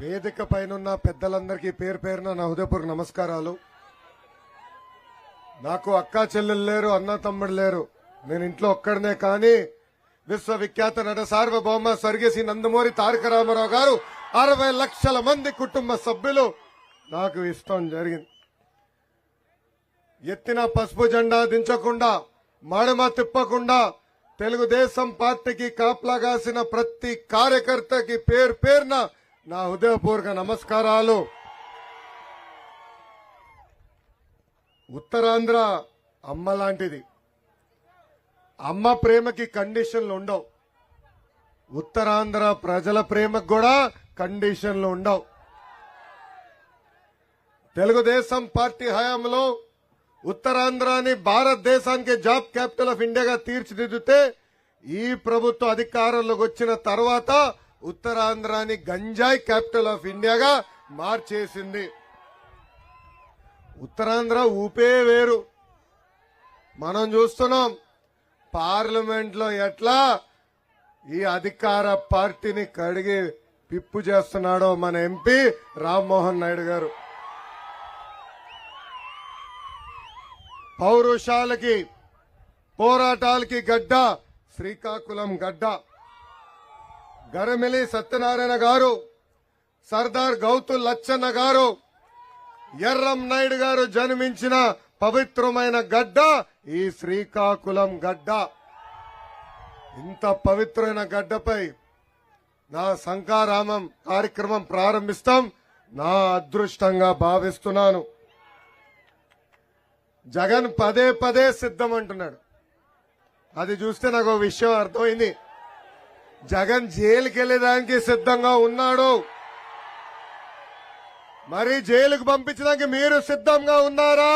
వేదిక పైనున్న పెద్దలందరికీ పేరు పేరున నా హృదయపూర్వక నమస్కారాలు. నాకు అక్కా చెల్లెలు లేరు అన్న తమ్ముడు లేరు. నేను ఇంట్లో ఒక్కడనే కానీ విశ్వవిఖ్యాత నట సార్వభౌమ స్వర్గీయ నందమూరి తారక రామారావు గారు అరవై లక్షల మంది కుటుంబ సభ్యులు నాకు ఇష్టం జరిగింది. ఎత్తిన పసుపు జెండా దించకుండా మడమ తిప్పకుండా తెలుగుదేశం పార్టీకి కాపలాగాసిన ప్రతి కార్యకర్తకి పేరు పేరున నా హృదయపూర్వక నమస్కారాలు. ఉత్తరాంధ్ర అమ్మ లాంటిది. అమ్మ ప్రేమకి కండిషన్లు ఉండవు. ఉత్తరాంధ్ర ప్రజల ప్రేమకు కూడా కండిషన్లు ఉండవు. తెలుగుదేశం పార్టీ హయాంలో ఉత్తరాంధ్రాని భారతదేశానికి జాబ్ క్యాపిటల్ ఆఫ్ ఇండియాగా తీర్చిదిద్దితే ఈ ప్రభుత్వ అధికారంలోకి వచ్చిన తర్వాత ఉత్తరాంధ్రాని గంజాయి క్యాపిటల్ ఆఫ్ ఇండియాగా మార్చేసింది. ఉత్తరాంధ్ర ఊపే వేరు. మనం చూస్తున్నాం పార్లమెంట్లో ఎట్లా ఈ అధికార పార్టీని కడిగి పిప్పు చేస్తున్నాడో మన ఎంపీ రామ్మోహన్ నాయుడు గారు. పౌరుషాలకి పోరాటాలకి గడ్డ శ్రీకాకుళం గడ్డ. గరమిలి సత్యనారాయణ గారు సర్దార్ గౌతు లచ్చన్న గారు ఎర్రం నాయుడు గారు జన్మించిన పవిత్రమైన గడ్డ ఈ శ్రీకాకుళం గడ్డ. ఇంత పవిత్రమైన గడ్డపై నా శంకారామం కార్యక్రమం ప్రారంభిస్తాం. నా అదృష్టంగా భావిస్తున్నాను. జగన్ పదే పదే సిద్ధం అంటున్నాడు అది చూస్తే నాకు విషయం అర్థమైంది. జగన్ జైలుకి వెళ్ళేదానికి సిద్ధంగా ఉన్నాడు. మరి జైలుకు పంపించడానికి మీరు సిద్ధంగా ఉన్నారా?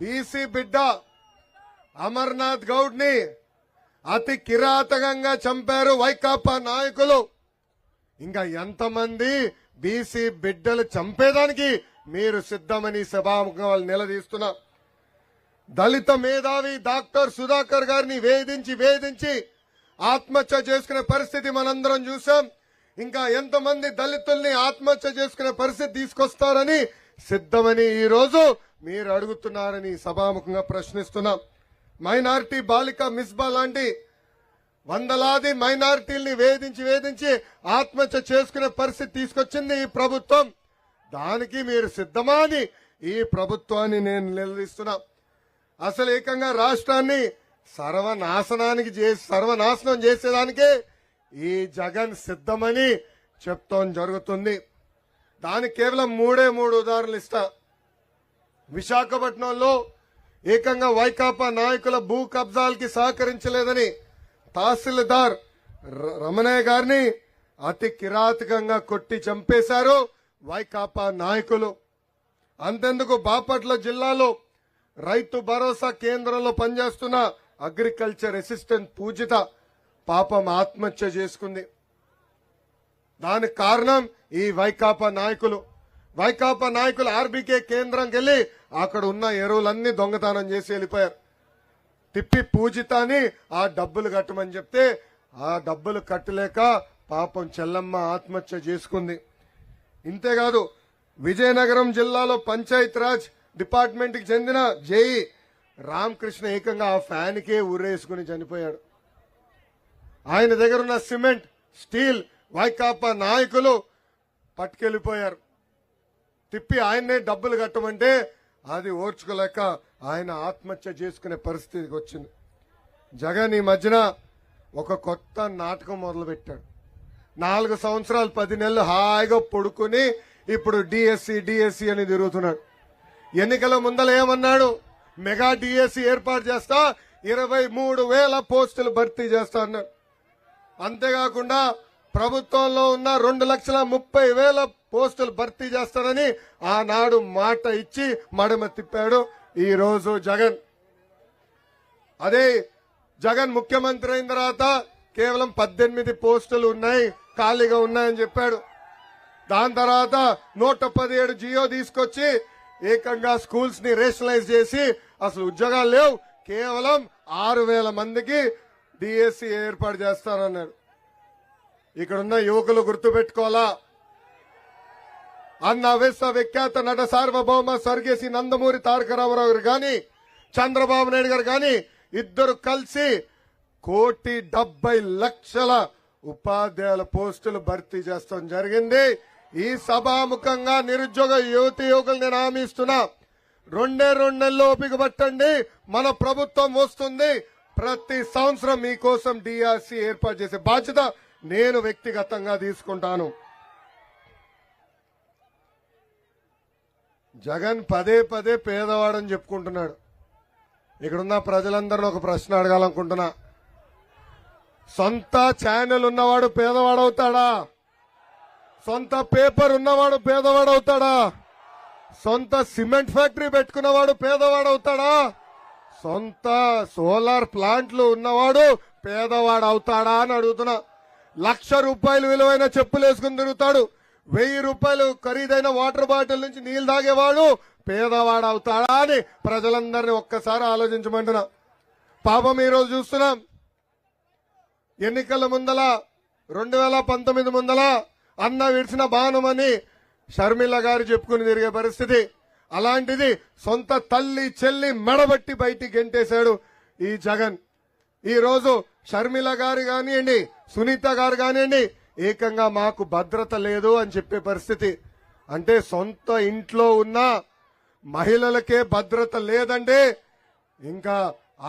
బీసీ బిడ్డ అమర్నాథ్ గౌడ్ని అతి కిరాతకంగా చంపారు వైకాపా నాయకులు. ఇంకా ఎంతమంది బీసీ బిడ్డలు చంపేదానికి మీరు సిద్ధమని సభాముఖం వాళ్ళు నిలదీస్తున్నా దళిత మేధావి డాక్టర్ సుధాకర్ గారిని వేధించి వేధించి ఆత్మహత్య చేసుకునే పరిస్థితి మనందరం చూసాం ఇంకా ఎంతమంది దళితుల్ని ఆత్మహత్య చేసుకునే పరిస్థితి తీసుకొస్తారని సిద్ధమని ఈ రోజు మీరు అడుగుతున్నారని సభాముఖంగా ప్రశ్నిస్తున్నాం. మైనారిటీ బాలిక మిస్బా లాంటి వందలాది మైనారిటీల్ని వేధించి వేధించి ఆత్మహత్య చేసుకునే పరిస్థితి తీసుకొచ్చింది ఈ ప్రభుత్వం. దానికి మీరు సిద్ధమా అని ఈ ప్రభుత్వాన్ని నేను నిలదీస్తున్నా. అసలు ఏకంగా రాష్ట్రాన్ని సర్వనాశనానికి చేసి సర్వనాశనం చేసేదానికే ఈ జగన్ సిద్ధమని చెప్తాం జరుగుతుంది. దానికి కేవలం మూడే మూడు ఉదాహరణలు ఇస్తా. విశాఖపట్నంలో ఏకంగా వైకాపా నాయకుల భూ కబ్జాలకి సహకరించలేదని తహసీల్దార్ ర- రమణయ్య గారిని అతి కిరాతకంగా కొట్టి చంపేశారు వైకాపా నాయకులు. అంతెందుకు బాపట్ల జిల్లాలో రైతు భరోసా కేంద్రంలో పనిచేస్తున్న అగ్రికల్చర్ అసిస్టెంట్ పూజిత పాపం ఆత్మహత్య చేసుకుంది. దానికి కారణం ఈ వైకాపా నాయకులు. వైకాపా నాయకులు ఆర్బీకే కేంద్రంకి వెళ్ళి అక్కడ ఉన్న ఎరువులన్నీ దొంగతనం చేసి వెళ్ళిపోయారు. తిప్పి పూజితాని ఆ డబ్బులు కట్టమని చెప్తే ఆ డబ్బులు కట్టలేక పాపం చెల్లమ్మ ఆత్మహత్య చేసుకుంది. ఇంతేకాదు విజయనగరం జిల్లాలో పంచాయత్ రాజ్ డిపార్ట్మెంట్కి చెందిన జేఈ రామకృష్ణ ఏకంగా ఆ ఫ్యాన్ కే ఉరేసుకుని చనిపోయాడు. ఆయన దగ్గర ఉన్న సిమెంట్ స్టీల్ వైకాపా నాయకులు పట్టుకెళ్ళిపోయారు తిప్పి ఆయన్నే డబ్బులు కట్టమంటే అది ఓర్చుకోలేక ఆయన ఆత్మహత్య చేసుకునే పరిస్థితికి వచ్చింది. జగన్ ఈ మధ్యన ఒక కొత్త నాటకం మొదలుపెట్టాడు. నాలుగు సంవత్సరాలు పది నెలలు హాయిగా పడుకుని ఇప్పుడు డిఎస్సి డిఎస్సి అని తిరుగుతున్నాడు. ఎన్నికల ముందల ఏమన్నాడు? మెగా డిఎస్సి ఏర్పాటు చేస్తా ఇరవై మూడు వేల పోస్టులు భర్తీ చేస్తా అన్నాడు. అంతేకాకుండా ప్రభుత్వంలో ఉన్న రెండు లక్షల ముప్పై వేల పోస్టులు భర్తీ చేస్తానని ఆనాడు మాట ఇచ్చి మడమ తిప్పాడు ఈ రోజు జగన్. అదే జగన్ ముఖ్యమంత్రి అయిన తర్వాత కేవలం పద్దెనిమిది పోస్టులు ఉన్నాయి ఖాళీగా ఉన్నాయని చెప్పాడు. దాని తర్వాత నూట పదిహేడు జియో తీసుకొచ్చి ఏకంగా స్కూల్స్ని రేషనలైజ్ చేసి అసలు ఉద్యోగాలు లేవు. కేవలం ఆరు వేల మందికి డిఎస్సి ఏర్పాటు చేస్తానన్నాడు. ఇక్కడున్న యువకులు గుర్తుపెట్టుకోవాలా? అన్న విశ్వ విఖ్యాత నట సార్వభౌమ స్వర్గేసి నందమూరి తారక రామారావు గారు గాని చంద్రబాబు నాయుడు గారు గాని ఇద్దరు కలిసి కోటి డెబ్బై లక్షల ఉపాధ్యాయుల పోస్టులు భర్తీ చేస్తాం జరిగింది. ఈ సభాముఖంగా నిరుద్యోగ యువతి యువకులు నేను హామీ ఇస్తున్నా. రెండే రెండు నెలలు ఓపిక పట్టండి. మన ప్రభుత్వం వస్తుంది. ప్రతి సంవత్సరం మీకోసం డిఆర్సి ఏర్పాటు చేసే బాధ్యత నేను వ్యక్తిగతంగా తీసుకుంటాను. జగన్ పదే పదే పేదవాడని చెప్పుకుంటున్నాడు. ఇక్కడున్న ప్రజలందరిని ఒక ప్రశ్న అడగాలనుకుంటున్నా. సొంత ఛానల్ ఉన్నవాడు పేదవాడవుతాడా? సొంత పేపర్ ఉన్నవాడు పేదవాడవుతాడా? సొంత సిమెంట్ ఫ్యాక్టరీ పెట్టుకున్నవాడు పేదవాడవుతాడా? సొంత సోలార్ ప్లాంట్లు ఉన్నవాడు పేదవాడు అవుతాడా అని అడుగుతున్నా. లక్ష రూపాయలు విలువైన చెప్పులు వేసుకుని తిరుగుతాడు. వెయ్యి రూపాయలు ఖరీదైన వాటర్ బాటిల్ నుంచి నీళ్ళు తాగేవాడు పేదవాడు అవుతాడా అని ప్రజలందరినీ ఒక్కసారి ఆలోచించమంటున్నా. పాపం ఈరోజు చూస్తున్నాం. ఎన్నికల ముందల రెండు వేల పంతొమ్మిది ముందల అన్న విడిచిన బాణమని షర్మిల గారు చెప్పుకుని తిరిగే పరిస్థితి. అలాంటిది సొంత తల్లి చెల్లి మెడబట్టి బయటికి గెంటేశాడు ఈ జగన్. ఈరోజు షర్మిల గారు కానివ్వండి సునీత గారు కానివ్వండి ఏకంగా మాకు భద్రత లేదు అని చెప్పే పరిస్థితి. అంటే సొంత ఇంట్లో ఉన్న మహిళలకే భద్రత లేదంటే ఇంకా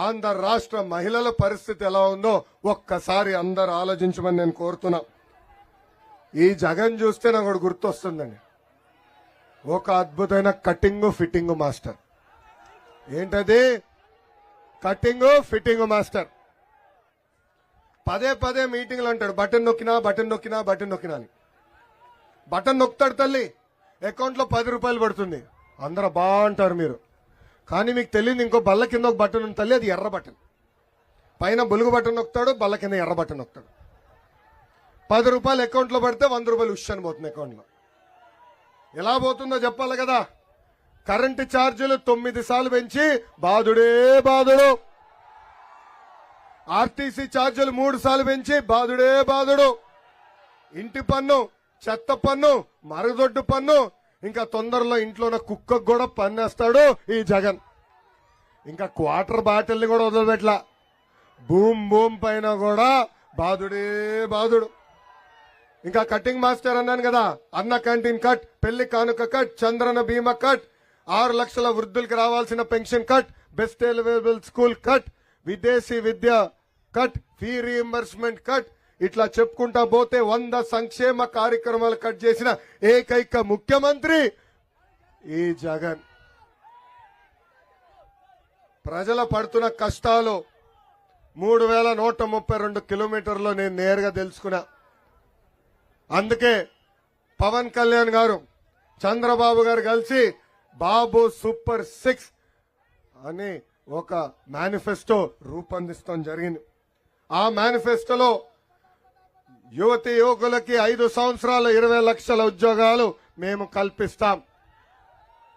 ఆంధ్ర రాష్ట్ర మహిళల పరిస్థితి ఎలా ఉందో ఒక్కసారి అందరు ఆలోచించమని నేను కోరుతున్నా. ఈ జగన్ చూస్తే నాకు ఒకటి గుర్తొస్తుందండి. ఒక అద్భుతమైన కటింగ్ ఫిట్టింగ్ మాస్టర్. ఏంటది? Cutting fitting master. పదే పదే మీటింగ్లు అంటాడు బటన్ నొక్కినా బటన్ నొక్కినా బటన్ నొక్కినా అని. బటన్ నొక్కుతాడు తల్లి అకౌంట్లో పది రూపాయలు పడుతుంది. అందరూ బాగుంటారు మీరు. కానీ మీకు తెలియదు ఇంకో బల్ల కింద ఒక బటన్ ఉంది తల్లి అది ఎర్ర బటన్. పైన బొలుగు బటన్ నొక్కుతాడు బల్ల కింద ఎర్ర బటన్ నొక్కుతాడు. పది రూపాయలు అకౌంట్లో పడితే వంద రూపాయలు ఉష్ అని పోతుంది అకౌంట్లో. ఎలా పోతుందో చెప్పాలి కదా? కరెంటు ఛార్జీలు తొమ్మిది సార్లు పెంచి బాధుడే బాధుడు. ఆర్టీసీ ఛార్జీలు మూడు సార్లు పెంచి బాధుడే బాధుడు. ఇంటి పన్ను చెత్త పన్ను మరుగుదొడ్డు పన్ను ఇంకా తొందరలో ఇంట్లో ఉన్న కుక్కకు కూడా పన్నేస్తాడు ఈ జగన్. ఇంకా క్వార్టర్ బాటిల్ని కూడా వదిలిపెట్ల భూమ్ భూమ్ పైన కూడా బాధుడే బాధుడు. ఇంకా కటింగ్ మాస్టర్ అన్నాను కదా. అన్న క్యాంటీన్ కట్ పెళ్ళి కానుక కట్ చంద్రన బీమా కట్ ఆరు లక్షల వృద్ధులకు రావాల్సిన pension cut best available school cut విదేశీ విద్య కట్ ఫీ రీఎంబర్స్మెంట్ కట్ ఇట్లా చెప్పుకుంటా పోతే వంద సంక్షేమ కార్యక్రమాలు కట్ చేసిన ఏకైక ముఖ్యమంత్రి ఈ జగన్. ప్రజల పడుతున్న కష్టాలు మూడు వేల నూట ముప్పై రెండు కిలోమీటర్లు నేను నేరుగా తెలుసుకున్నా. అందుకే పవన్ కళ్యాణ్ గారు చంద్రబాబు గారు కలిసి బాబు సూపర్ సిక్స్ అని ఒక మేనిఫెస్టో రూపొందిస్తాం జరిగింది. ఆ మేనిఫెస్టోలో యువతి యువకులకి ఐదు సంవత్సరాల ఇరవై లక్షల ఉద్యోగాలు మేము కల్పిస్తాం.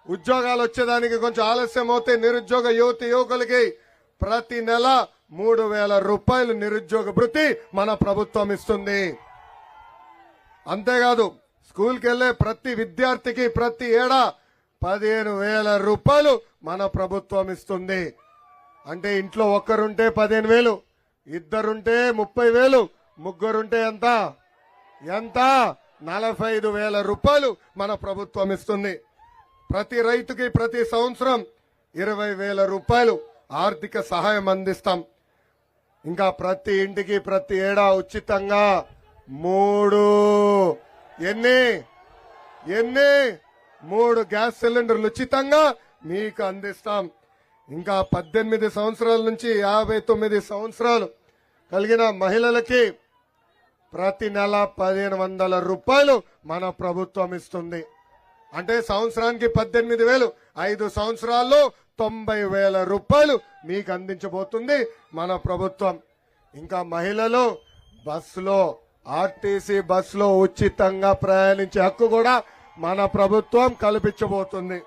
ఉద్యోగాలు వచ్చేదానికి కొంచెం ఆలస్యం అవుతే నిరుద్యోగ యువతి యువకులకి ప్రతి నెల మూడు వేల రూపాయలు నిరుద్యోగ భృతి మన ప్రభుత్వం ఇస్తుంది. అంతేకాదు స్కూల్కి వెళ్ళే ప్రతి విద్యార్థికి ప్రతి ఏడా పదిహేను వేల రూపాయలు మన ప్రభుత్వం ఇస్తుంది. అంటే ఇంట్లో ఒక్కరుంటే పదిహేను వేలు ఇద్దరుంటే ముప్పై వేలు ముగ్గురుంటే ఎంత? ఎంత? నలభై ఐదు వేల రూపాయలు మన ప్రభుత్వం ఇస్తుంది. ప్రతి రైతుకి ప్రతి సంవత్సరం ఇరవై వేల రూపాయలు ఆర్థిక సహాయం అందిస్తాం. ఇంకా ప్రతి ఇంటికి ప్రతి ఏడా ఉచితంగా మూడు. ఎన్ని? ఎన్ని? మూడు గ్యాస్ సిలిండర్లు ఉచితంగా మీకు అందిస్తాం. ఇంకా పద్దెనిమిది సంవత్సరాల నుంచి యాభై తొమ్మిది సంవత్సరాలు కలిగిన మహిళలకి ప్రతి నెల పదిహేను వందల రూపాయలు మన ప్రభుత్వం ఇస్తుంది. అంటే సంవత్సరానికి పద్దెనిమిది వేలు. ఐదు సంవత్సరాల్లో తొంభై వేల రూపాయలు మీకు అందించబోతుంది మన ప్రభుత్వం. ఇంకా మహిళలు బస్సులో ఆర్టీసీ బస్సులో ఉచితంగా ప్రయాణించే హక్కు కూడా మన ప్రభుత్వం కల్పించబోతుంది.